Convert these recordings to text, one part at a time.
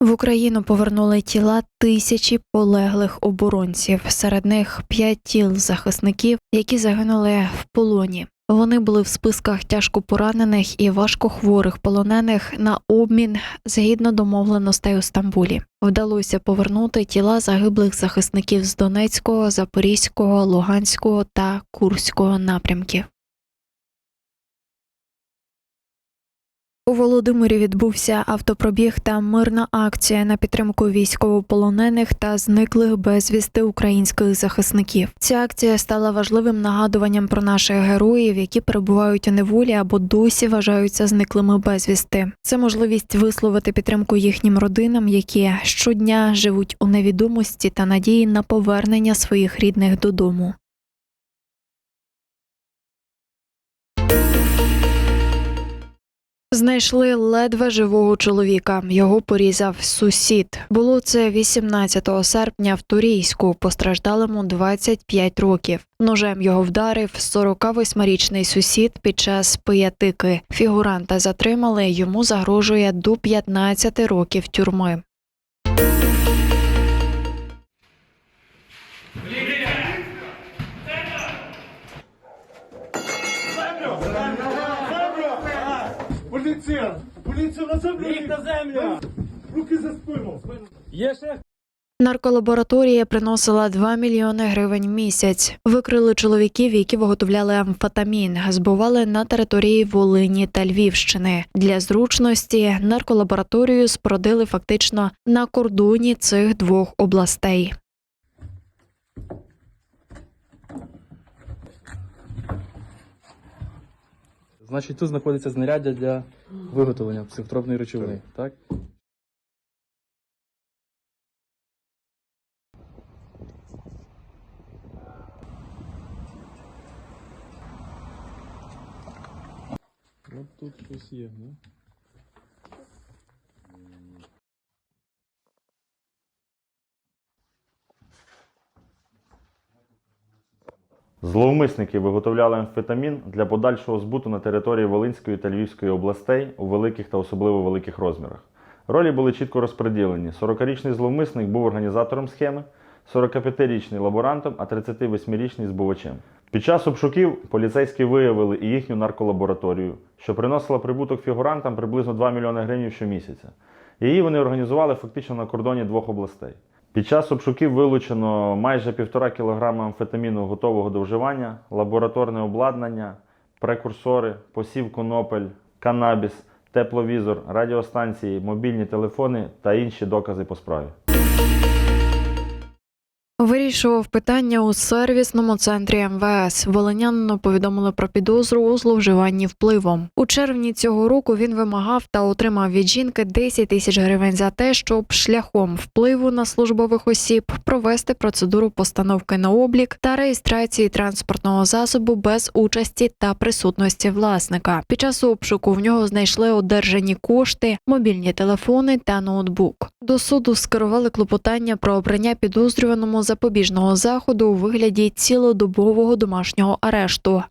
В Україну повернули тіла тисячі полеглих оборонців. Серед них п'ять тіл захисників, які загинули в полоні. Вони були в списках тяжко поранених і важкохворих полонених на обмін згідно домовленостей у Стамбулі. Вдалося повернути тіла загиблих захисників з Донецького, Запорізького, Луганського та Курського напрямків. У Володимирі відбувся автопробіг та мирна акція на підтримку військовополонених та зниклих безвісти українських захисників. Ця акція стала важливим нагадуванням про наших героїв, які перебувають у неволі або досі вважаються зниклими безвісти. Це можливість висловити підтримку їхнім родинам, які щодня живуть у невідомості та надії на повернення своїх рідних додому. Знайшли ледве живого чоловіка. Його порізав сусід. Було це 18 серпня в Турійську. Постраждалому 25 років. Ножем його вдарив 48-річний сусід під час пиятики. Фігуранта затримали. Йому загрожує до 15 років тюрми. Поліція на землю! Ліг на землю! Руки за спину! Є ще Нарколабораторія приносила 2 мільйони гривень в місяць. Викрили чоловіків, які виготовляли амфетамін, збували на території Волині та Львівщини. Для зручності нарколабораторію спорудили фактично на кордоні цих двох областей. Значить, тут знаходиться знаряддя для виготовлення психотропної речовини, так? От тут щось є, не? Зловмисники виготовляли амфетамін для подальшого збуту на території Волинської та Львівської областей у великих та особливо великих розмірах. Ролі були чітко розподілені. 40-річний зловмисник був організатором схеми, 45-річний лаборантом, а 38-річний збувачем. Під час обшуків поліцейські виявили і їхню нарколабораторію, що приносила прибуток фігурантам приблизно 2 мільйони гривень щомісяця. Її вони організували фактично на кордоні двох областей. Під час обшуків вилучено майже півтора кілограма амфетаміну готового до вживання, лабораторне обладнання, прекурсори, посів конопель, канабіс, тепловізор, радіостанції, мобільні телефони та інші докази по справі. Вирішував питання у сервісному центрі МВС. Волинянину повідомили про підозру у зловживанні впливом. У червні цього року він вимагав та отримав від жінки 10 тисяч гривень за те, щоб шляхом впливу на службових осіб провести процедуру постановки на облік та реєстрації транспортного засобу без участі та присутності власника. Під час обшуку в нього знайшли одержані кошти, мобільні телефони та ноутбук. До суду скерували клопотання про обрання підозрюваному запобіжного заходу у вигляді цілодобового домашнього арешту.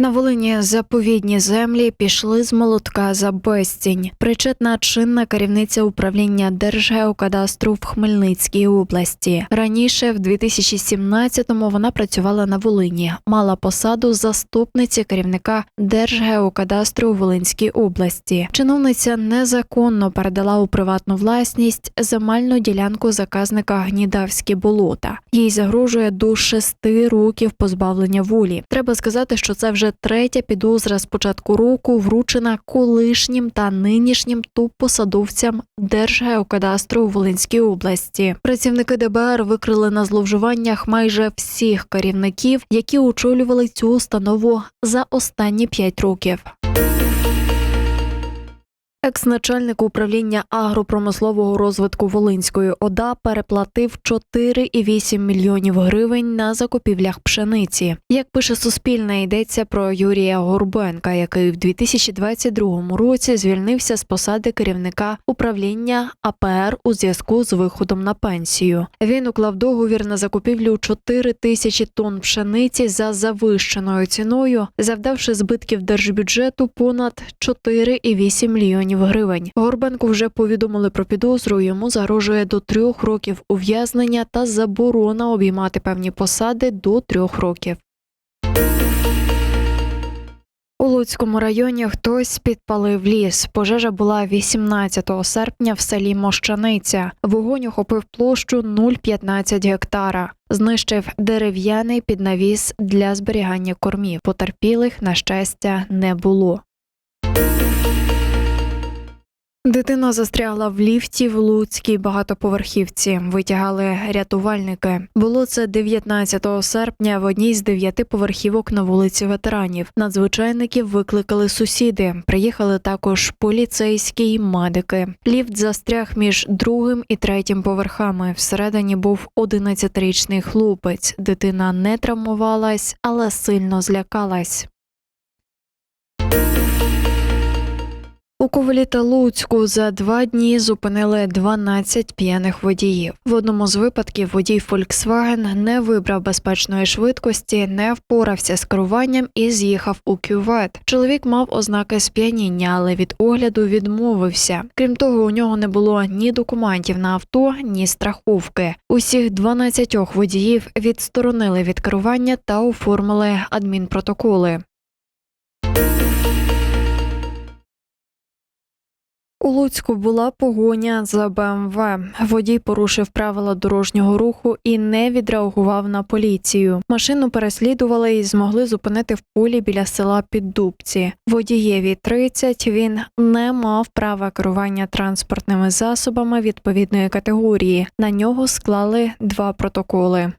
На Волині заповідні землі пішли з молотка за безцінь. Причетна чинна керівниця управління Держгеокадастру в Хмельницькій області. Раніше, в 2017-му, вона працювала на Волині, мала посаду заступниці керівника Держгеокадастру у Волинській області. Чиновниця незаконно передала у приватну власність земельну ділянку заказника Гнідавські болота. Їй загрожує до шести років позбавлення волі. Треба сказати, що це вже третя підозра з початку року, вручена колишнім та нинішнім топ-посадовцям Держгеокадастру у Волинській області. Працівники ДБР викрили на зловживаннях майже всіх керівників, які очолювали цю установу за останні п'ять років. Екс-начальник управління агропромислового розвитку Волинської ОДА переплатив 4,8 мільйонів гривень на закупівлях пшениці. Як пише Суспільне, йдеться про Юрія Горбенка, який в 2022 році звільнився з посади керівника управління АПР у зв'язку з виходом на пенсію. Він уклав договір на закупівлю 4 тисячі тонн пшениці за завищеною ціною, завдавши збитків держбюджету понад 4,8 мільйонів мільйонів гривень. Горбенку вже повідомили про підозру. Йому загрожує до трьох років ув'язнення та заборона обіймати певні посади до трьох років. У Луцькому районі хтось підпалив ліс. Пожежа була 18 серпня в селі Мощаниця. Вогонь охопив площу 0,15 гектара. Знищив дерев'яний піднавіс для зберігання кормів. Потерпілих, на щастя, не було. Дитина застрягла в ліфті в Луцькій багатоповерхівці. Витягали рятувальники. Було це 19 серпня в одній з дев'яти поверхівок на вулиці ветеранів. Надзвичайників викликали сусіди. Приїхали також поліцейські й медики. Ліфт застряг між другим і третім поверхами. Всередині був 11-річний хлопець. Дитина не травмувалась, але сильно злякалась. У Ковалі та Луцьку за два дні зупинили 12 п'яних водіїв. В одному з випадків водій Volkswagen не вибрав безпечної швидкості, не впорався з керуванням і з'їхав у кювет. Чоловік мав ознаки сп'яніння, але від огляду відмовився. Крім того, у нього не було ні документів на авто, ні страховки. Усіх 12 водіїв відсторонили від керування та оформили адмінпротоколи. У Луцьку була погоня за БМВ. Водій порушив правила дорожнього руху і не відреагував на поліцію. Машину переслідували і змогли зупинити в полі біля села Піддубці. Водієві 30, він не мав права керування транспортними засобами відповідної категорії. На нього склали два протоколи.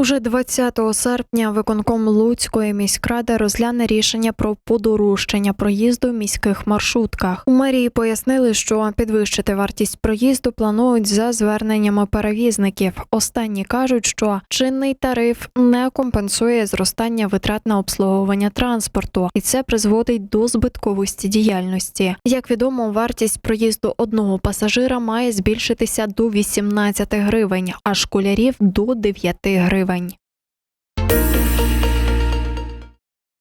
Уже 20 серпня виконком Луцької міськради розгляне рішення про подорожчання проїзду в міських маршрутках. У мерії пояснили, що підвищити вартість проїзду планують за зверненнями перевізників. Останні кажуть, що чинний тариф не компенсує зростання витрат на обслуговування транспорту, і це призводить до збитковості діяльності. Як відомо, вартість проїзду одного пасажира має збільшитися до 18 гривень, а школярів до 9 гривень переживань.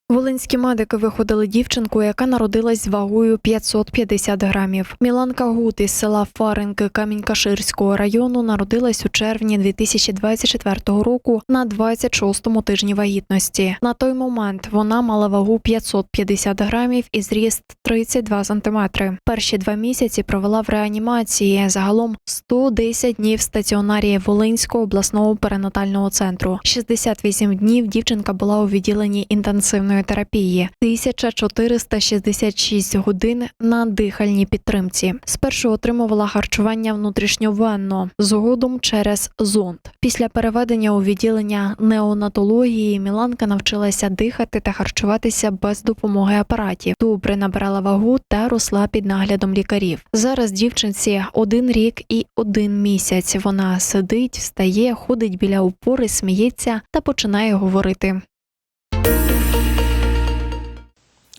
Волинські медики виходили дівчинку, яка народилась з вагою 550 грамів. Міланка Гут із села Фаренки Камінь-Каширського району народилась у червні 2024 року на 26-му тижні вагітності. На той момент вона мала вагу 550 грамів і зріст 32 сантиметри. Перші два місяці провела в реанімації. Загалом 110 днів в стаціонарі Волинського обласного перинатального центру. 68 днів дівчинка була у відділенні інтенсивної терапії, 1466 годин на дихальній підтримці. Спершу отримувала харчування внутрішньовенно, згодом через зонд. Після переведення у відділення неонатології Міланка навчилася дихати та харчуватися без допомоги апаратів. Добре набирала вагу та росла під наглядом лікарів. Зараз дівчинці один рік і один місяць. Вона сидить, встає, ходить біля опори, сміється та починає говорити.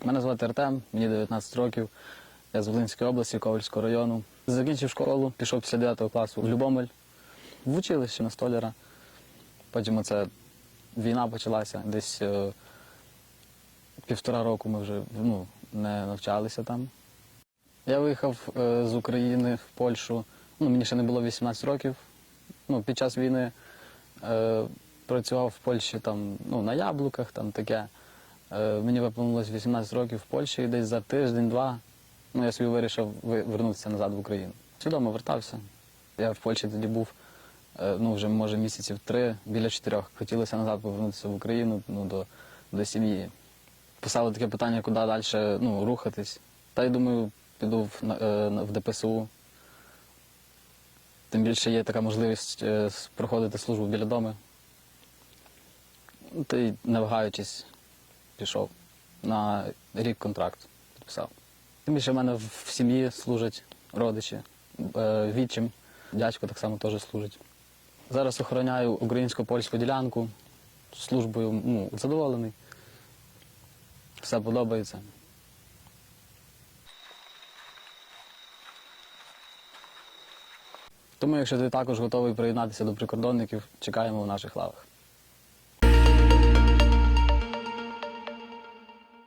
Мене звати Артем, мені 19 років. Я з Волинської області, Ковальського району. Закінчив школу, пішов після 9 класу в Любомель, в училище на столяра. Потім оце війна почалася. Десь е, півтора року ми вже ну, не навчалися там. Я виїхав е, з України в Польщу. Ну, мені ще не було 18 років. Ну, під час війни е, працював в Польщі там, ну, на яблуках, там таке. Е, Мені виповнилось 18 років в Польщі, і десь за тиждень-два ну, я собі вирішив ви- вернутися назад в Україну. Свідомо вертався. Я в Польщі тоді був е, ну, вже може місяців три, біля чотирьох. Хотілося назад повернутися в Україну ну, до, до сім'ї. Писали таке питання, куди далі ну, рухатись. Та й думаю, піду в, е, в ДПСУ. Тим більше є така можливість проходити службу біля дому. Та й не вагаючись, пішов на рік контракт підписав. Тим більше в мене в сім'ї служать родичі, е, відчим, дядько так само теж служить. Зараз охороняю українсько-польську ділянку, службою ну, задоволений. Все подобається. Тому, якщо ти також готовий приєднатися до прикордонників, чекаємо в наших лавах.